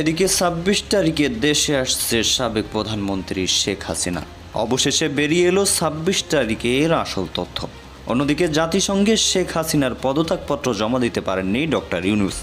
এদিকে ছাব্বিশ তারিখে দেশে আসছে সাবেক প্রধানমন্ত্রী শেখ হাসিনা। অবশেষে বেরিয়ে এলো ছাব্বিশ তারিখে এর আসল তথ্য। অন্যদিকে জাতিসংঘে শেখ হাসিনার পদত্যাগপত্র জমা দিতে পারেননি ডক্টর ইউনুস।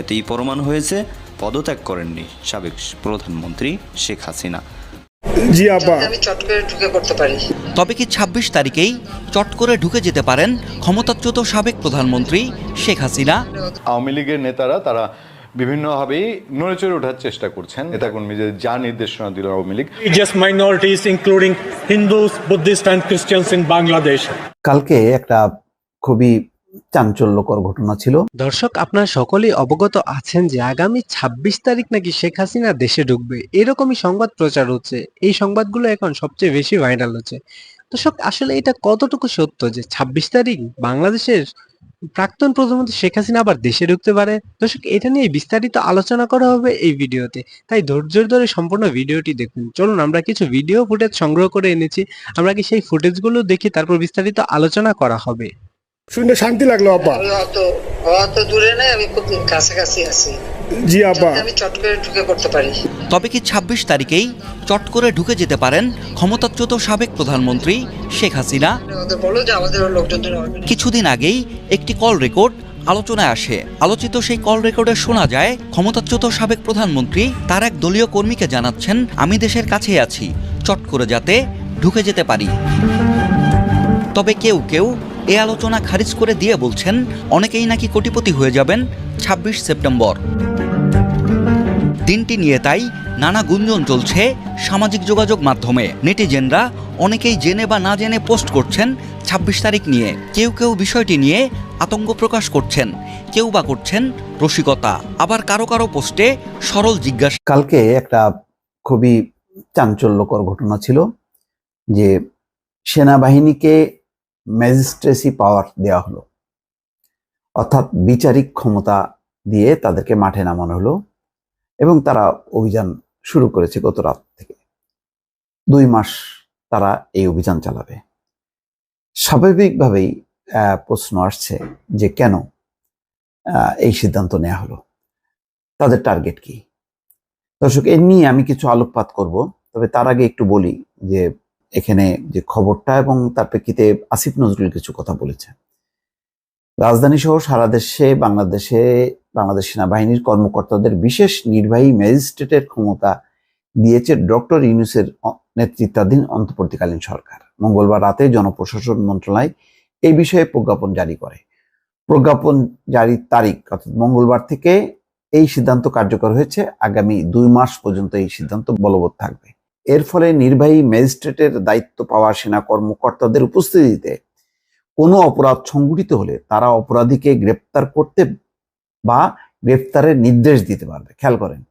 এতেই প্রমাণ হয়েছে পদত্যাগ করেননি সাবেক প্রধানমন্ত্রী শেখ হাসিনা। জি আপা আমি চট করে ঢুকে পড়তে পারি। তবে কি ছাব্বিশ তারিখেই চট করে ঢুকে যেতে পারেন ক্ষমতাচ্যুত সাবেক প্রধানমন্ত্রী শেখ হাসিনা? আওয়ামী লীগের নেতারা তারা বিভিন্নভাবেই নড়ে চড়ে ওঠার চেষ্টা করছেন। নেতাকর্মীদের যা নির্দেশনা দিল Awami League. Religious minorities including Hindus, Buddhists and Christians in Bangladesh. কালকে একটা খুবই চাঞ্চল্যকর ঘটনা ছিল। দর্শক আপনারা সকলেই অবগত আছেন যে আগামী ২৬ তারিখ নাকি শেখ হাসিনা দেশে ঢুকবে। এরকমই সংবাদ প্রচার হচ্ছে। এই সংবাদগুলো এখন সবচেয়ে বেশি ভাইরাল হচ্ছে। দর্শক আসলে এটা কতটুকু সত্য যে ২৬ তারিখ বাংলাদেশের প্রাক্তন প্রধানমন্ত্রী শেখ হাসিনা আবার দেশে ঢুকতে পারে? দর্শক এটা নিয়ে বিস্তারিত আলোচনা করা হবে এই ভিডিওতে। তাই ধৈর্য ধরে সম্পূর্ণ ভিডিওটি দেখুন। চলুন আমরা কিছু ভিডিও ফুটেজ সংগ্রহ করে এনেছি। আমরা কি সেই ফুটেজগুলো দেখি তারপর বিস্তারিত আলোচনা করা হবে? শুনে শান্তি লাগল আপা অত অত দূরে নেই আমি খুব কাছাকাছি আছি। জি আপা আমি চট করে ঢুকে পড়তে পারি। তবে কি ছাব্বিশ তারিখেই চট করে ঢুকে যেতে পারেন ক্ষমতাচ্যুত সাবেক প্রধানমন্ত্রী শেখ হাসিনা? ওদের আমাদের লোকজন যেন হবে না। কিছুদিন আগেই একটি কল রেকর্ড আলোচনায় আসে। আলোচিত সেই কল রেকর্ডে শোনা যায় ক্ষমতাচ্যুত সাবেক প্রধানমন্ত্রী তার এক দলীয় কর্মীকে জানাচ্ছেন আমি দেশের কাছেই আছি চট করে যাতে ঢুকে যেতে পারি। তবে কেউ কেউ এ আলোচনা খারিজ করে দিয়ে বলছেন অনেকেই নাকি কোটিপতি হয়ে যাবেন ছাব্বিশ সেপ্টেম্বর। দিনটি নিয়ে তাই নানা গুঞ্জন চলছে সামাজিক যোগাযোগ মাধ্যমে। নেটিজেনরা অনেকেই জেনে বা না জেনে পোস্ট করছেন ছাব্বিশ তারিখ নিয়ে। কেউ কেউ বিষয়টি নিয়ে আতঙ্ক প্রকাশ করছেন, কেউ বা করছেন রসিকতা। আবার কারও কারও পোস্টে সরল জিজ্ঞাসা কালকে একটা খুবই চাঞ্চল্যকর ঘটনা ছিল যে সেনাবাহিনীকে ম্যাজিস্ট্রেসি পাওয়ার দেওয়া হলো। অর্থাৎ বিচারিক ক্ষমতা দিয়ে তাদেরকে মাঠে নামানো হলো। এবং তারা অভিযান শুরু করেছে গত রাত থেকে। দুই মাস তারা এই অভিযান চালাবে। স্বাভাবিকভাবেই প্রশ্ন আসছে যে কেন এই সিদ্ধান্ত নেওয়া হলো? তাদের টার্গেট কি? দর্শক, এ নিয়ে আমি কিছু আলোকপাত করব, তবে তার আগে একটু বলি যে এখানে যে খবরটা এবং তার প্রেক্ষিতে আসিফ নজরুল কিছু কথা বলেছে রাজধানী সহ সারা দেশে, বাংলাদেশে, বাংলাদেশ সেনাবাহিনীর কর্মকর্তাদের বিশেষ নির্বাহী ম্যাজিস্ট্রেটের ক্ষমতা দিয়েছে ডক্টর ইউনুসের নেতৃত্বাধীন অন্তর্বর্তীকালীন সরকার। মঙ্গলবার রাতে জনপ্রশাসন মন্ত্রণালয় এই বিষয়ে প্রজ্ঞাপন জারি করে। প্রজ্ঞাপন জারির তারিখ, অর্থাৎ মঙ্গলবার থেকে এই সিদ্ধান্ত কার্যকর হয়েছে। আগামী দুই মাস পর্যন্ত এই সিদ্ধান্ত বলবৎ থাকবে। এর ফলে নির্বাহী ম্যাজিস্ট্রেটের দায়িত্ব পাওয়া সেনা কর্মকর্তাদের উপস্থিতিতে কোনো অপরাধ সংঘটিত হলে তারা অপরাধীকে গ্রেপ্তার করতে বা গ্রেপ্তারের নির্দেশ দিতে পারবে, খেয়াল করেন।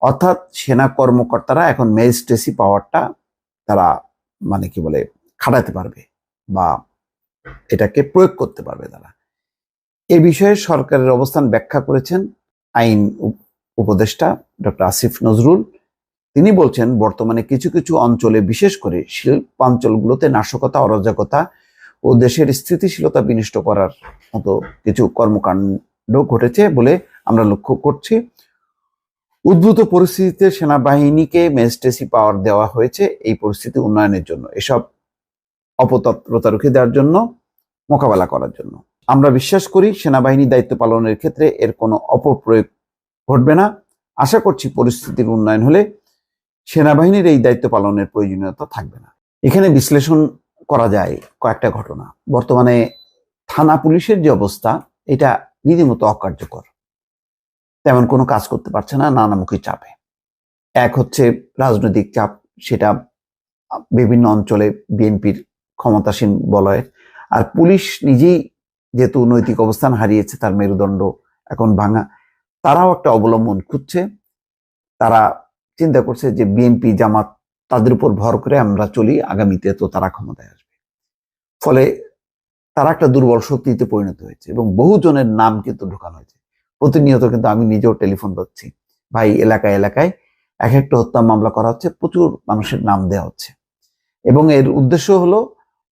অর্থাৎ সেনা কর্মকর্তারা এখন ম্যাজিস্ট্রেসি পাওয়ারটা তারা মানে কি বলে, খাটাতে পারবে বা এটাকে প্রয়োগ করতে পারবে তারা। এ বিষয়ে সরকারের অবস্থান ব্যাখ্যা করেছেন আইন উপ- উপদেষ্টা ডক্টর আসিফ নজরুল। তিনি বলছেন, বর্তমানে কিছু কিছু অঞ্চলে বিশেষ করে শিল্পাঞ্চলগুলোতে নাশকতা, অরাজকতা ও দেশের স্থিতিশীলতা বিনষ্ট করার মতো কিছু কর্মকাণ্ড ঘটেছে বলে আমরা লক্ষ্য করছি। উদ্ভূত পরিস্থিতিতে সেনাবাহিনীকে ম্যাজিস্ট্রেসি পাওয়ার দেওয়া হয়েছে এই পরিস্থিতি উন্নয়নের জন্য, এসব অপতৎপরতা রুখে দেওয়ার জন্য, মোকাবেলা করার জন্য। আমরা বিশ্বাস করি সেনাবাহিনী দায়িত্ব পালনের ক্ষেত্রে এর কোনো অপপ্রয়োগ ঘটবে না। আশা করছি পরিস্থিতির উন্নয়ন হলে সেনাবাহিনীর এই দায়িত্ব পালনের প্রয়োজনীয়তা থাকবে না। এখানে বিশ্লেষণ করা যায় কয়েকটা ঘটনা। বর্তমানে থানা পুলিশের যে অবস্থা, এটা রীতিমতো অকার্যকর। তেমন কোনো কাজ করতে পারছে না, নানামুখী চাপে। এক হচ্ছে রাজনৈতিক চাপ, সেটা বিভিন্ন অঞ্চলে বিএনপির ক্ষমতাসীন বলয়ের। আর পুলিশ নিজেই যেহেতু নৈতিক অবস্থান হারিয়েছে, তার মেরুদণ্ড এখন ভাঙা, তারাও একটা অবলম্বন খুঁজছে। তারা চিন্তা করছে যে বিএনপি জামাত তাদের উপর ভর করে আমরা চলি, আগামীতে তো তারা ক্ষমতায় আসবে। ফলে তারা একটা দুর্বল শক্তিতে পরিণত হয়েছে এবং বহুজনের নাম কিন্তু ঢোকানো হয়েছে। প্রতিনিয়ত কিন্তু আমি নিজেও টেলিফোন পাচ্ছি, ভাই, এলাকায় এলাকায় এক একটা হত্যা মামলা করা হচ্ছে, প্রচুর মানুষের নাম দেওয়া হচ্ছে। এবং এর উদ্দেশ্য হলো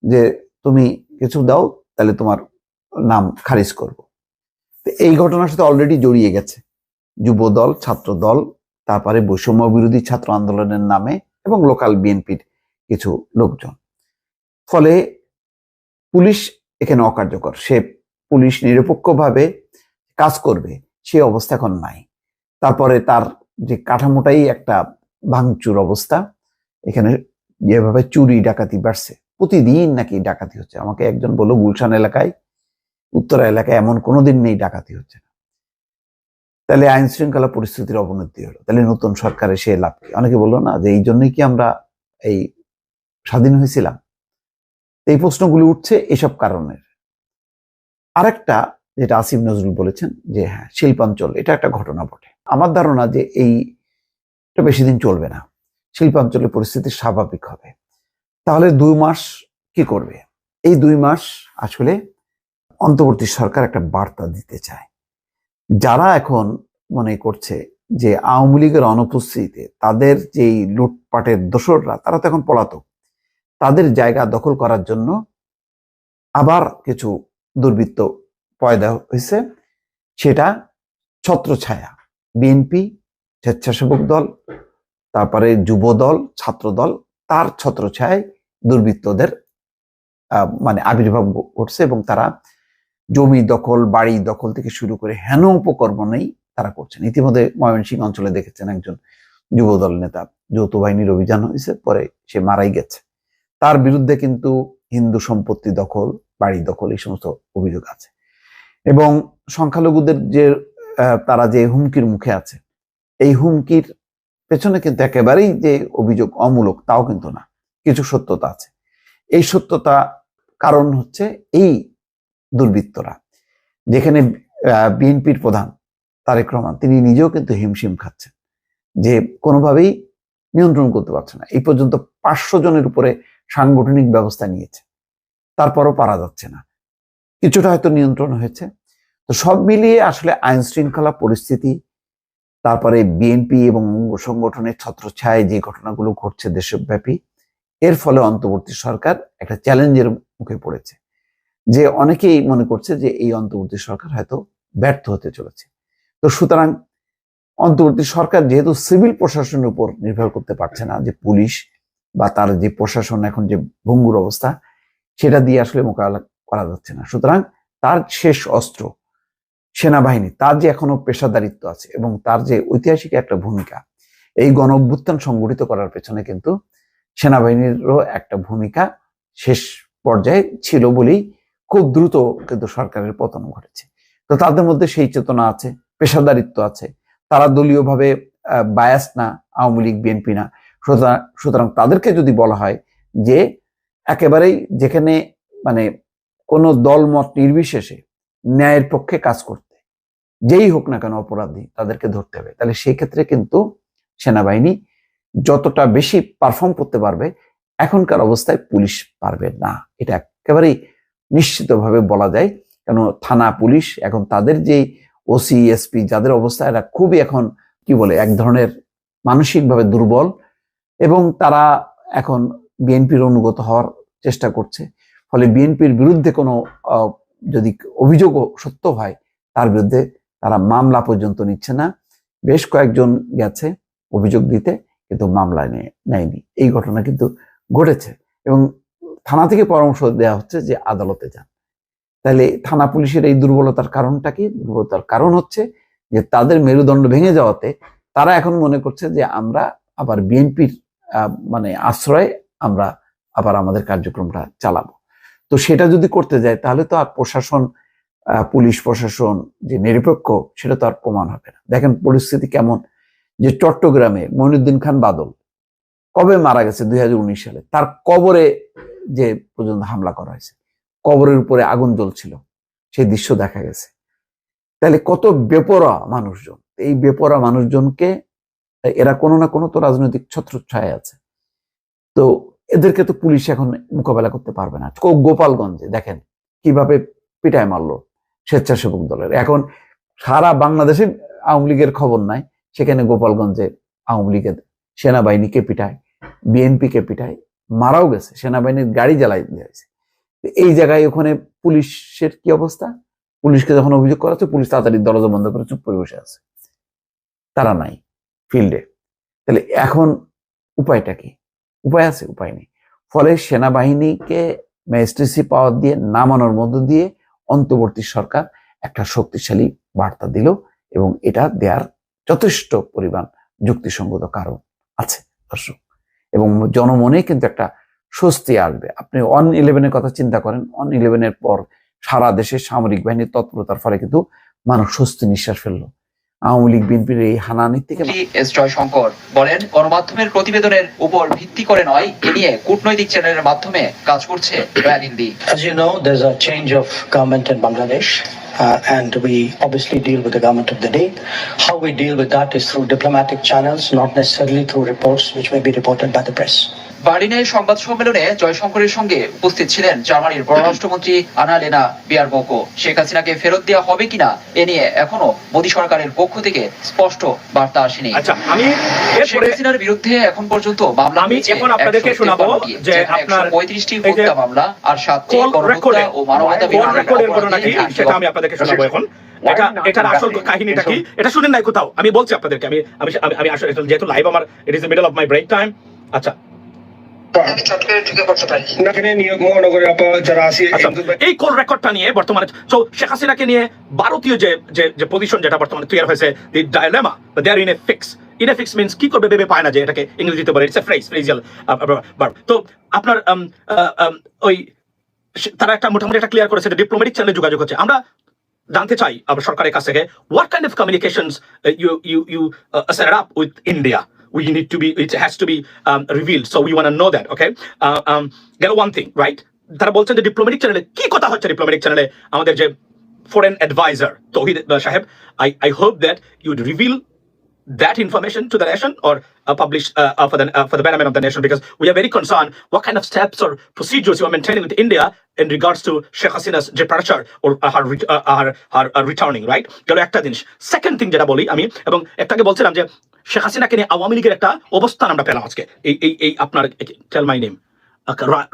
যে, তুমি কিছু দাও, তাহলে তোমার নাম খারিজ করব। এই ঘটনার সাথে অলরেডি জড়িয়ে গেছে। যুব দল ছাত্র দল তারপরে বৈষম্য বিরোধী ছাত্র আন্দোলনের নামে এবং লোকাল বিএনপির কিছু লোকজন। ফলে পুলিশ এখানে অকার্যকর। সে পুলিশ নিরপেক্ষভাবে কাজ করবে, সে অবস্থা এখন নাই। তারপরে তার যে কাঠামোটাই একটা ভাঙচুর অবস্থা, এখানে যেভাবে চুরি, ডাকাতি বাড়ছে, প্রতিদিন নাকি ডাকাতি হচ্ছে। আমাকে একজন বলল, গুলশান এলাকায়, উত্তরা এলাকায় এমন কোনোদিন নেই ডাকাতি হচ্ছে না। তাহলে আইন শৃঙ্খলা পরিস্থিতির অবনতি হলো। তাহলে নতুন সরকারে সে লাভ কি? অনেকে বলল, না, যে এই জন্যই কি আমরা এই স্বাধীন হয়েছিলাম? এই প্রশ্নগুলি উঠছে এসব কারণের। আরেকটা, যেটা আসিফ নজরুল বলেছেন, যে হ্যাঁ শিল্পাঞ্চল, এটা একটা ঘটনা বটে। আমার ধারণা যে এই বেশি দিন চলবে না। শিল্পাঞ্চলের পরিস্থিতি স্বাভাবিক হবে। তাহলে দুই মাস কি করবে? এই দুই মাস আসলে অন্তর্বর্তী সরকার একটা বার্তা দিতে চায়। যারা এখন মনে করছে যে আওয়ামী লীগের অনুপস্থিতিতে তাদের যেই লুটপাটের দোসররা, তারা তো এখন পলাতক। তাদের জায়গা দখল করার জন্য আবার কিছু দুর্বৃত্ত পয়দা হয়েছে। সেটা ছত্রছায়া, বিএনপি, স্বেচ্ছাসেবক দল, তারপরে যুব দল ছাত্র দল তার ছত্রছায়ায় দুর্বৃত্তদের মানে আবির্ভাব ঘটছে এবং তারা জমি দখল, বাড়ি দখল থেকে শুরু করে হেন উপকর্মণেই তারা করছেন। ইতিমধ্যে ময়মনসিংহ অঞ্চলে দেখেছেন একজন যুবদল নেতা, যৌথ বাহিনীর অভিযান হয়েছে, পরে সে মারাই গেছে। তার বিরুদ্ধে কিন্তু হিন্দু সম্পত্তি দখল, বাড়ি দখল, এই সমস্ত অভিযোগ আছে। এবং সংখ্যালঘুদের যে তারা যে হুমকির মুখে আছে, এই হুমকির পেছনে কিন্তু একেবারেই যে অভিযোগ অমূলক তাও কিন্তু না, কিছু সত্যতা আছে। এই সত্যতা কারণ হচ্ছে এই দুর্বৃত্তরা, যেখানে বিএনপির প্রধান তারেক রহমান, তিনি নিজেও কিন্তু হিমশিম খাচ্ছেন যে কোনোভাবেই নিয়ন্ত্রণ করতে পারছে না। এই পর্যন্ত পাঁচশো জনের উপরে সাংগঠনিক ব্যবস্থা নিয়েছে, তারপরও পারা যাচ্ছে না। কিছুটা হয়তো নিয়ন্ত্রণ হয়েছে। তো সব মিলিয়ে আসলে আইন শৃঙ্খলা পরিস্থিতি, তারপরে বিএনপি এবং অঙ্গ সংগঠনের ছত্রছায়ায় যে ঘটনাগুলো ঘটছে দেশব্যাপী, এর ফলে অন্তর্বর্তী সরকার একটা চ্যালেঞ্জের মুখে পড়েছে। যে অনেকেই মনে করছে যে এই অন্তর্বর্তী সরকার হয়তো ব্যর্থ হতে চলেছে। তো সুতরাং অন্তর্বর্তী সরকার যেহেতু সিভিল প্রশাসনের উপর নির্ভর করতে পারছে না, যে পুলিশ বা তার যে প্রশাসন এখন যে ভঙ্গুর অবস্থা, সেটা দিয়ে আসলে মোকাবেলা করা যাচ্ছে না। সুতরাং তার শেষ অস্ত্র সেনাবাহিনী, তার যে এখনও পেশাদারিত্ব আছে এবং তার যে ঐতিহাসিক একটা ভূমিকা, এই গণ অভ্যুত্থান সংগঠিত করার পেছনে কিন্তু সেনাবাহিনীরও একটা ভূমিকা শেষ পর্যায়ে ছিল বলেই খুব দ্রুত কিন্তু সরকারের পতন ঘটেছে। তো তাদের মধ্যে সেই চেতনা আছে, পেশাদারিত্ব আছে, তারা দলীয়ভাবে বায়াস না, আওয়ামী লীগ, বিএনপি না। সুতরাং তাদেরকে যদি বলা হয় যে একেবারেই যেখানে মানে কোনো দল মত নির্বিশেষে ন্যায়ের পক্ষে কাজ করতে, যেই হোক না কেন অপরাধী তাদেরকে ধরতে হবে। তাহলে সেই ক্ষেত্রে কিন্তু সেনাবাহিনী যতটা বেশি পারফর্ম করতে পারবে, এখনকার অবস্থায় পুলিশ পারবে না। এটা একেবারেই নিশ্চিতভাবে বলা যায়, কেন থানা, পুলিশ এখন তাদের যে ওসি এসপি যাদের অবস্থা, এরা খুবই এখন কি বলে, এক ধরনের মানসিকভাবে দুর্বল এবং তারা এখন বিএনপির অনুগত হওয়ার চেষ্টা করছে। ফলে বিএনপির বিরুদ্ধে কোনো যদি অভিযোগও সত্য হয়, তার বিরুদ্ধে তারা মামলা পর্যন্ত নিচ্ছে না। বেশ কয়েকজন গেছে অভিযোগ দিতে, কিন্তু মামলা নিয়ে নেয়নি। এই ঘটনা কিন্তু ঘটেছে এবং থানা থেকে পরামর্শ দেওয়া হচ্ছে যে আদালতে যান। তাহলে থানা পুলিশের এই দুর্বলতার কারণটা কি? দুর্বলতার কারণ হচ্ছে যে তাদের মেরুদণ্ড ভেঙে যাওয়াতে তারা এখন মনে করছে যে আমরা আবার বিএনপির মানে আশ্রয়ে আমরা আবার আমাদের কার্যক্রমটা চালাবো। তো সেটা যদি করতে যায় তাহলে তো আর প্রশাসন পুলিশ প্রশাসন যে নিরপেক্ষ সেটা তো আর প্রমাণ হবে না। দেখেন পরিস্থিতি কেমন? যে চট্টগ্রামে মইনুদ্দিন খান বাদল কবে মারা গেছে দুই হাজার উনিশ সালে? তার কবরে যে পর্যন্ত হামলা করা হয়েছে, কবরের উপরে আগুন জ্বলছিল, সেই দৃশ্য দেখা গেছে। তাহলে কত বেপরা মানুষজন। এই বেপরা মানুষজনকে, এরা কোনো না কোনো তো রাজনৈতিক ছত্রছায় আছে। তো এদেরকে তো পুলিশ এখন মোকাবেলা করতে পারবে না। গোপালগঞ্জে দেখেন কীভাবে পিটায় মারলো স্বেচ্ছাসেবক দলের। এখন সারা বাংলাদেশে আওয়ামী লীগের খবর নাই, সেখানে গোপালগঞ্জে আওয়ামী লীগের সেনাবাহিনীকে পিটায়। বিএনপিকে পিটায়, মারাও গেছে, সেনাবাহিনীর গাড়ি জ্বালাই দেওয়া হয়েছে। এই জায়গায় ওখানে পুলিশের কি অবস্থা? পুলিশকে যখন অভিযোগ করা হচ্ছে, পুলিশ তাড়াতাড়ি দরজা বন্ধ করে চুপ করে বসে আছে। তারা নাই ফিল্ডে। তাহলে এখন উপায়টা কি? উপায় আছে, উপায় নেই। ফলে সেনাবাহিনীকে ম্যাজিস্ট্রেসি পাওয়ার দিয়ে, নামানোর মধ্য দিয়ে অন্তর্বর্তী সরকার একটা শক্তিশালী বার্তা দিল এবং এটা দেওয়ার যথেষ্ট পরিমাণ যুক্তিসঙ্গত কারণ আছে। দর্শক এবং জনমনে কিন্তু একটা স্বস্তি আসবে। আপনি অন ইলেভেনের কথা চিন্তা করেন অন ইলেভেনের পর সারা দেশে সামরিক বাহিনীর তৎপরতার ফলে কিন্তু মানুষ স্বস্তি নিঃশ্বাস ফেলল। আওয়ামী লীগ বিএনপির এই হানানির থেকে এস বলেন গণমাধ্যমের প্রতিবেদনের উপর ভিত্তি করে নয় এ নিয়ে কূটনৈতিক চ্যানেলের মাধ্যমে কাজ করছে royal Hindi. As you know, there's a change of government in Bangladesh, uh, and we obviously deal with the government of the day. How we deal with that is through diplomatic channels, not necessarily through reports which may be reported by the press. বার্লিনে সংবাদ সম্মেলনে জয়শঙ্করের সঙ্গে উপস্থিত ছিলেন জার্মানির পররাষ্ট্রমন্ত্রী আনালেনা বিয়ারবোকো শেখ হাসিনাকে ফেরত দেওয়া হবে কিনা এ নিয়ে এখনও মোদী সরকারের পক্ষ থেকে স্পষ্ট বার্তা আসেনি আচ্ছা আমি শেখ হাসিনার বিরুদ্ধে এখন পর্যন্ত মামলা আমি হয়েছে এখন আপনাদেরকে 153 শোনাবো টি, যে যেখানে আপনার 135টি এই যে হত্যা মামলা আর সাতটি কল গণহত্যা রেকর্ডে ও মানবতা বিরোধী ঘটনা কি সেটা আমি আপনাদেরকে শোনাবো এখন এটা এটার আসল কাহিনীটা কি এটা শুনেন নাই কোথাও আমি বলছি আপনাদেরকে আমি আমি আমি- আমি আসলে যেহেতু লাইভ আমার it is the middle of my break time আচ্ছা এই কল রেকর্ডটা নিয়ে বর্তমানে তো শেখ হাসিনাকে নিয়ে ভারতীয় যে পজিশন যেটা বর্তমানে ক্লিয়ার হয়েছে the dilemma they are in a fix in a fix means কি করবে ভেবে পায় না যে এটাকে ইংরেজিতে বলে ইটস এ ফ্রেজ ফ্রেজিয়াল তো আপনার ওই তারা একটা মোটামুটি একটা ক্লিয়ার করেছে ডিপ্লোম্যাটিক চ্যানেলে যোগাযোগ হচ্ছে। আমরা জানতে চাই আবার সরকারের কাছ থেকে what kind of communications you you you set up with India we need to be it has to be um, revealed so we want to know that okay uh, um, get one thing right তারা বলছেন যে diplomatic চ্যানেলে কি কথা হচ্ছে diplomatic চ্যানেলে আমাদের যে ফরেন অ্যাডভাইজার তৌহিদ uh, সাহেব I I hope that you'd reveal that information to the nation or uh, publish uh, uh, for the uh, for the betterment of the nation because we are very concerned what kind of steps or procedures you are maintaining with India in regards to Sheikh Hasina's departure or uh, her, uh, her, her uh, returning right গেল একটা জিনিস second thing যেটা বলি আমি এবং একটাকে বলছিলাম যে শেখ হাসিনাকে নিয়ে আওয়ামী লীগের একটা অবস্থান আমরা পেলাম আজকে এই এই এই আপনার tell my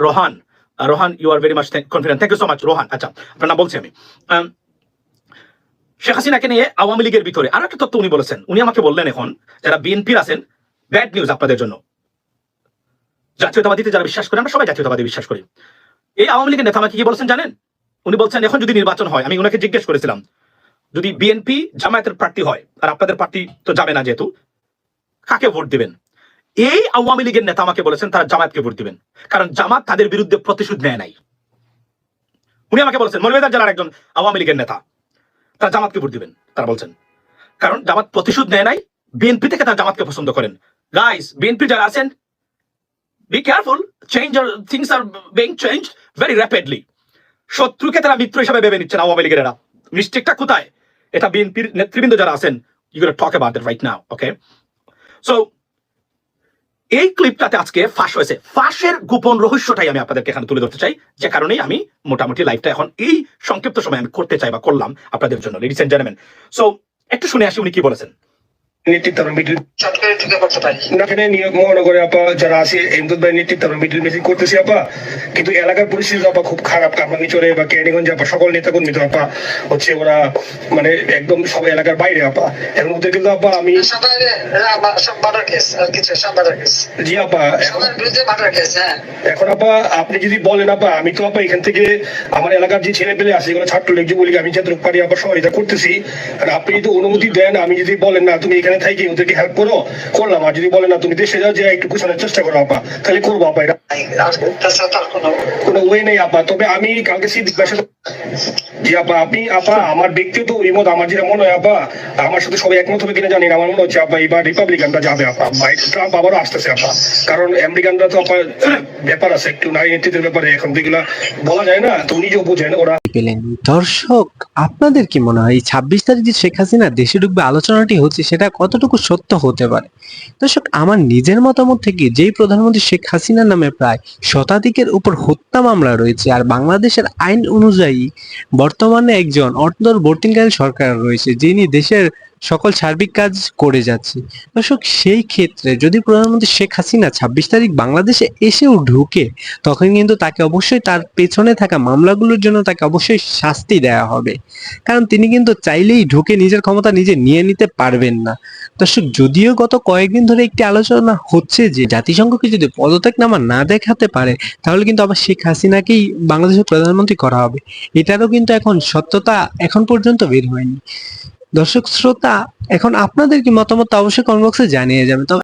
Rohan Rohan you are very much confident Rohan আচ্ছা বলছি আমি Um, শেখ হাসিনাকে নিয়ে আওয়ামী লীগের ভিতরে আরও একটা তথ্য উনি বলেছেন। উনি আমাকে বললেন এখন, যারা বিএনপির আছেন ব্যাড নিউজ আপনাদের জন্য। জাতীয়তাবাদীতে যারা বিশ্বাস করি, আমরা সবাই জাতীয়তাবাদী বিশ্বাস করি। এই আওয়ামী লীগের নেতা আমাকে কি বলেছেন জানেন? উনি বলছেন, এখন যদি নির্বাচন হয়, আমি ওনাকে জিজ্ঞেস করেছিলাম, যদি বিএনপি জামায়াতের প্রার্থী হয়, আর আপনাদের প্রার্থী তো যাবে না যেহেতু, কাকে ভোট দিবেন? এই আওয়ামী লীগের নেতা আমাকে বলেছেন, তারা জামায়াতকে ভোট দিবেন, কারণ জামাত তাদের বিরুদ্ধে প্রতিশোধ নেয় নাই। উনি আমাকে বলেছেন, মৌলভীবাজার জেলার একজন আওয়ামী লীগের নেতা তারা জামাতকে ভোট দিবেন, তারা বলছেন। কারণ জামাত প্রতিশোধ নেয় নাই বিএনপি থেকে তারা জামাতকে পছন্দ করেন। গাইস বিএনপি যারা আছেন be careful change things are being change very rapidly শত্রুকে তারা মিত্র হিসাবে ভেবে নিচ্ছেন আওয়ামী লীগের এরা। মিস্টেকটা কোথায়? এটা বিএনপির নেতৃবৃন্দ যারা আছেন you talk about that right now okay so এই ক্লিপটাতে আজকে ফাঁস হয়েছে। ফাঁসের গোপন রহস্যটাই আমি আপনাদেরকে এখানে তুলে ধরতে চাই, যে কারণেই আমি মোটামুটি লাইভটা এখন এই সংক্ষিপ্ত সময় আমি করতে চাই বা করলাম আপনাদের জন্য লেডিস এন্ড জেন্টলম্যান সো একটু শুনে আসি উনি কি বলেছেন। নেতৃত্ব মিডিল এখানে নিয়োগ মহানগরে আপা যারা আছে এমদুদ ভাই নেতৃত্ব মিডিল মিটিং করতেছি আপা। কিন্তু এলাকার পরিস্থিতি আপা খুব খারাপ। কামানি চলে বা কেরানীগঞ্জে আপা সকল নেতা কর্মী তো আপা হচ্ছে ওরা মানে একদম সব এলাকার বাইরে আপা। এর মধ্যে কিন্তু আপা আমি সবাই সব মার্ডার কেস আর কিছু সব মার্ডার কেস জি আপা এখন সবার বিরুদ্ধে মার্ডার কেস এখন আপা আপনি যদি বলেন আপা আমি তো আপা এখান থেকে আমার এলাকার যে ছেলে পেলে আছে এগুলো ছাত্রলীগ যুবলীগ আমি যতটুকু পারি আপা সহযোগিতা করতেছি। আর আপনি যদি অনুমতি দেন আমি যদি বলেন না তুমি এখানে থাকি ওদেরকে হেল্প করো। করলাম। আর যদি বলে না তুমি দেশে যাও যে একটু গুছানোর চেষ্টা করো আপা। তাহলে করব আপা এটা কোনো কোনো ওয়ে নেই আপা। তবে আমি কালকে সিদ্দিক ভাইয়ের সাথে জি, আপা, আপনি, আপা, আমার ব্যক্তিগত অভিমত আমার যেটা মনে হয়, আপা, আমার সাথে সবাই একমত হবে কিনা জানি না। আমার মনে হচ্ছে, আপা, এবার রিপাবলিকানরা যাবে, আপা। ট্রাম্প আবারও আসতেছে, আপা। কারণ আমেরিকানরা তো, আপা, ব্যাপার আছে, একটু নারী নেতৃত্বের ব্যাপারে এখন তো এগুলা বলা যায় না, তো নিজেও বুঝেন, ওরা পেলেন দর্শক, আপনাদের কি মনে হয়, এই ছাব্বিশ তারিখ যে শেখ হাসিনা দেশে ঢুকবে, আলোচনাটি হচ্ছে সেটা কতটুকু সত্য হতে পারে? দর্শক, আমার নিজের মতামত থেকে যেই প্রধানমন্ত্রী শেখ হাসিনার নামে প্রায় শতাধিকের উপর হত্যা মামলা রয়েছে, আর বাংলাদেশের আইন অনুযায়ী বর্তমানে একজন অন্তর্বর্তীকালীন সরকার রয়েছে যিনি দেশের সকল সার্বিক কাজ করে যাচ্ছি। দর্শক, সেই ক্ষেত্রে যদি প্রধানমন্ত্রী শেখ হাসিনা ছাব্বিশ তারিখ বাংলাদেশে এসেও ঢুকে, তখন কিন্তু তাকে অবশ্যই তার পেছনে থাকা মামলাগুলোর জন্য তাকে অবশ্যই শাস্তি দেওয়া হবে। কারণ তিনি কিন্তু চাইলেই ঢুকে নিজের ক্ষমতা নিজে নিয়ে নিতে পারবেন না। দর্শক, যদিও গত কয়েকদিন ধরে একটি আলোচনা হচ্ছে যে, জাতিসংঘকে যদি পদত্যাগ নামা না দেখাতে পারে, তাহলে কিন্তু আবার শেখ হাসিনাকেই বাংলাদেশের প্রধানমন্ত্রী করা হবে। এটারও কিন্তু এখন সত্যতা এখন পর্যন্ত বের হয়নি। দর্শক শ্রোতা এখন আপনাদের কি মতামত অবশ্যই কমেন্ট বক্সে জানিয়ে যাবেন তবে